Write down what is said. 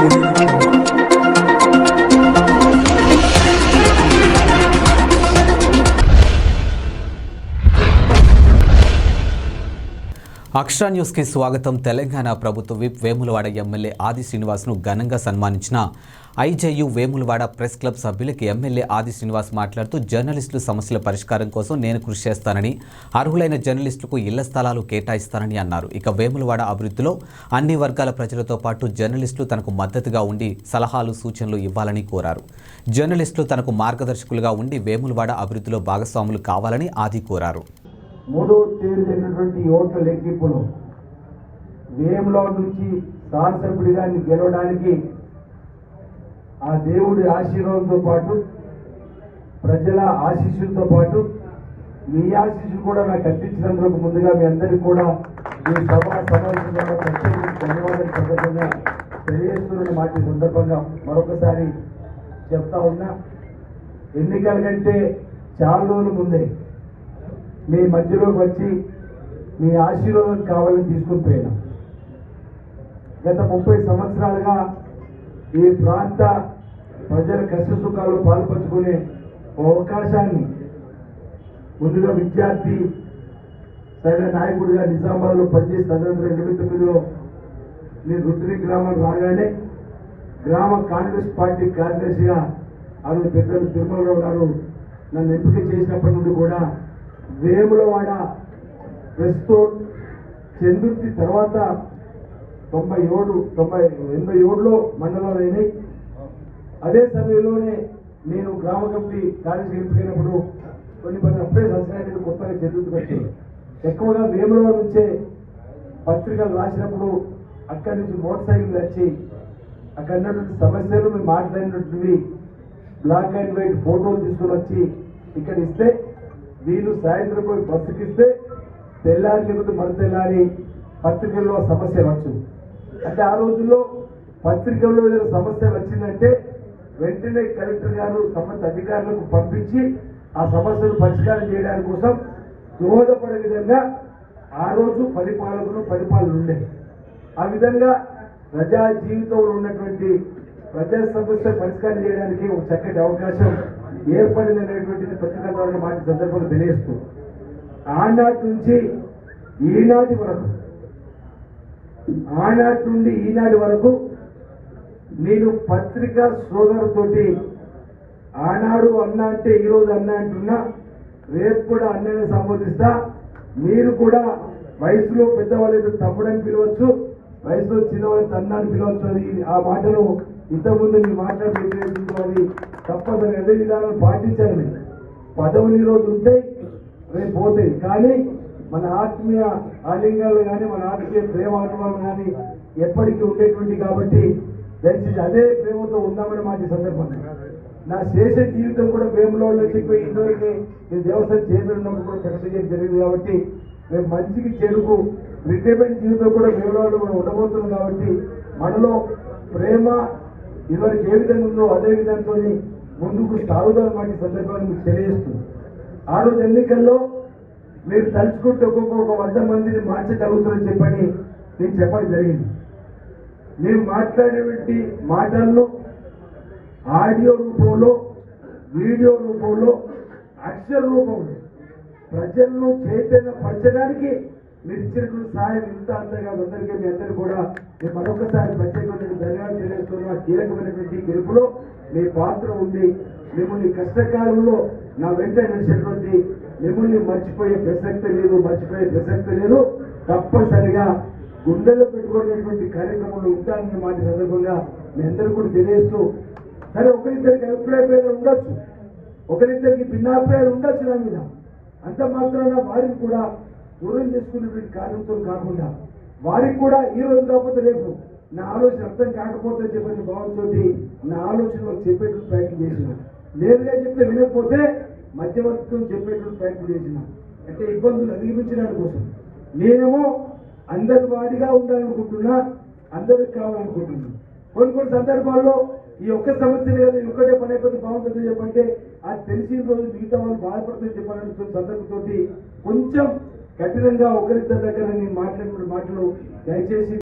Thank you. అక్షరా న్యూస్కి స్వాగతం తెలంగాణ ప్రభుత్వ విప్ వేములవాడ ఎమ్మెల్యే ఆది శ్రీనివాస్ను ఘనంగా సన్మానించిన ఐజేయు వేములవాడ ప్రెస్ క్లబ్ సభ్యులకి ఎమ్మెల్యే ఆది శ్రీనివాస్ మాట్లాడుతూ జర్నలిస్టుల సమస్యల పరిష్కారం కోసం నేను కృషి చేస్తానని అర్హులైన జర్నలిస్టులకు ఇళ్ళ స్థలాలు కేటాయిస్తానని అన్నారు. ఇక వేములవాడ అభివృద్ధిలో అన్ని వర్గాల ప్రజలతో పాటు జర్నలిస్టులు తనకు మద్దతుగా ఉండి సలహాలు సూచనలు ఇవ్వాలని కోరారు. జర్నలిస్టులు తనకు మార్గదర్శకులుగా ఉండి వేములవాడ అభివృద్ధిలో భాగస్వాములు కావాలని ఆది కోరారు. మూడో తేదీ ఓట్ల లెక్కింపును వేములో నుంచి శాసనసభ్యుడిగా గెలవడానికి ఆ దేవుడి ఆశీర్వాదంతో పాటు ప్రజల ఆశీస్సులతో పాటు మీ ఆశీస్సులు కూడా నాకు అందించినందుకు ముందుగా మీ అందరికీ కూడా మీ సభా సమావేశంలో ప్రత్యేక ధన్యవాదాలు సందర్భంగా తెలియజేస్తున్న మాట సందర్భంగా మరొకసారి చెప్తా ఉన్నా ఎన్నికల కంటే చాలా రోజుల ముందే మీ మధ్యలోకి వచ్చి మీ ఆశీర్వాదం కావాలని తీసుకుని పోయినా. గత ముప్పై సంవత్సరాలుగా ఈ ప్రాంత ప్రజల కష్ట సుఖాలు పాల్పంచుకునే అవకాశాన్ని ముందుగా విద్యార్థి సరైన నాయకుడిగా నిజామాబాద్లో పనిచేసి తదనంతరం ఎనభై తొమ్మిదిలో నేను రుద్రి గ్రామం రాగానే గ్రామ కాంగ్రెస్ పార్టీ కార్యదర్శిగా ఆమె పెద్దలు తిరుమలరావు గారు నన్ను ఎంపిక చేసినప్పటి నుండి కూడా వేములవాడ ప్రస్తుతం చందుర్తి తర్వాత తొంభై ఏడు తొంభై ఎనభై ఏడులో మండలాలు అయినాయి అదే సమయంలోనే నేను గ్రామ కమిటీ కార్యదర్శి వెళ్ళిపోయినప్పుడు కొన్ని పది అప్పుడే సత్యనారాయణ కొత్తగా చందుర్తికి వచ్చాయి ఎక్కువగా వేములవాడ నుంచే పత్రికలు రాసినప్పుడు అక్కడి నుంచి మోటార్ సైకిల్ వచ్చి అక్కడ ఉన్నటువంటి సమస్యలు మేము మాట్లాడినటువంటివి బ్లాక్ అండ్ వైట్ ఫోటోలు తీసుకొని వచ్చి ఇక్కడ ఇస్తే వీళ్ళు సాయంత్రం పోయి బస్సుకి తెల్లారి లేకపోతే మరి తెల్లారి పత్రికల్లో సమస్య వచ్చింది అంటే ఆ రోజుల్లో పత్రికల్లో ఏదైనా సమస్య వచ్చిందంటే వెంటనే కలెక్టర్ గారు సంబంధిత అధికారులకు పంపించి ఆ సమస్యను పరిష్కారం చేయడానికి కోసం దోహదపడే విధంగా ఆ రోజు పరిపాలకులు పరిపాలన ఉండే. ఆ విధంగా ప్రజా జీవితంలో ఉన్నటువంటి ప్రజా సమస్య పరిష్కారం చేయడానికి ఒక చక్కటి అవకాశం ఏర్పడింది అనేటువంటిది పత్రికా ద్వారా మాట సందర్భంగా ఆనాటి నుంచి ఈనాటి వరకు ఆనాటి నుండి ఈనాటి వరకు నేను పత్రికా సోదరుతోటి ఆనాడు అన్న అంటే ఈరోజు అన్న అంటున్నా రేపు కూడా అన్నని సంబోధిస్తా. మీరు కూడా వయసులో పెద్దవాళ్ళు తమ్ముడని పిలవచ్చు. వయసులో చిన్నవాడి తన్నాన్ని పిలవచ్చు అని ఆ మాటను ఇంతకుముందు నేను మాట్లాడుతూ అది తప్పదని అదే విధానం పాటించాలి పదవులు ఈరోజు ఉంటాయి రేపు పోతాయి. కానీ మన ఆత్మీయ ఆలింగాలు కానీ మన ఆత్మీయ ప్రేమ అనుభవాలు కానీ ఎప్పటికీ ఉండేటువంటి కాబట్టి దయచేసి అదే ప్రేమతో ఉందామని మాట సందర్భం నా శేష జీవితం కూడా ప్రేమలో చెప్పి ఇంతవరకు నేను దేవస్థానం చైర్మన్ ఉన్నప్పుడు కూడా ప్రకటన చేయడం జరిగింది కాబట్టి రేపు మంచికి చెరుకు రిటైర్మెంట్ జీవితం కూడా వివరాలు మనం ఉండబోతున్నాం కాబట్టి మనలో ప్రేమ ఇదివరకు ఏ విధంగా ఉందో అదే విధంతో ముందుకు సాగుదాం మాట సందర్భాన్ని మీకు తెలియజేస్తుంది ఆ రోజు ఎన్నికల్లో మీరు తలుచుకుంటే ఒక్కొక్క ఒక వంద మందిని మార్చగలుగుతారని చెప్పని నేను చెప్పడం జరిగింది. మేము మాట్లాడేటువంటి మాటల్లో ఆడియో రూపంలో వీడియో రూపంలో అక్షర రూపంలో ప్రజలను చైతన్యపరచడానికి మీరు ఇచ్చినటువంటి సహాయం ఇంత అంతే కాదు అందరికీ మీ అందరికీ కూడా నేను మరొకసారి ప్రత్యేకమైన ధన్యవాదాలు తెలియజేస్తున్న. కీలకమైనటువంటి గెలుపులో మీ పాత్ర ఉంది. మిమ్మల్ని కష్టకాలంలో నా వెంట నడిచినటువంటి మిమ్మల్ని మర్చిపోయే ప్రసక్తి లేదు మర్చిపోయే ప్రసక్తి లేదు. తప్పనిసరిగా గుండెలో పెట్టుకునేటువంటి కార్యక్రమంలో ఉంటానన్న మాట సందర్భంగా మీ అందరూ కూడా తెలియజేస్తూ సరే ఒకరిద్దరికి అభిప్రాయ భేదాలు ఉండొచ్చు. ఒకరిద్దరికి భిన్నాభిప్రాయాలు ఉండొచ్చు నా మీద. అంత మాత్రాన వారిని కూడా దూరం చేసుకునేటువంటి కార్యంతో కాకుండా వారికి కూడా ఈ రోజు కాకపోతే రేపు నా ఆలోచన అర్థం కాకపోతే చెప్పని భావంతో నా ఆలోచన వాళ్ళకి చెప్పేటువంటి ప్రయత్నం చేసిన. నేరుగా చెప్తే వినకపోతే మధ్యవర్తిత్వం చెప్పేటువంటి ప్రయత్నం చేసిన. అంటే ఇబ్బందులు అధిగమించడానికి కోసం. నేనేమో అందరి వాడిగా ఉండాలనుకుంటున్నా అందరికి కావాలనుకుంటున్నా. కొన్ని కొన్ని సందర్భాల్లో ఈ ఒక్క సమస్య లేదు ఇంకోటే పని అయిపోతే బాగుంటుంది చెప్పంటే అది తెలిసిన రోజు మిగతా వాళ్ళు బాధపడుతుంది చెప్పాలని సందర్భంతో కొంచెం కఠినంగా ఒకరిద్దరి దగ్గర నేను మాట్లాడిన మాటలు దయచేసి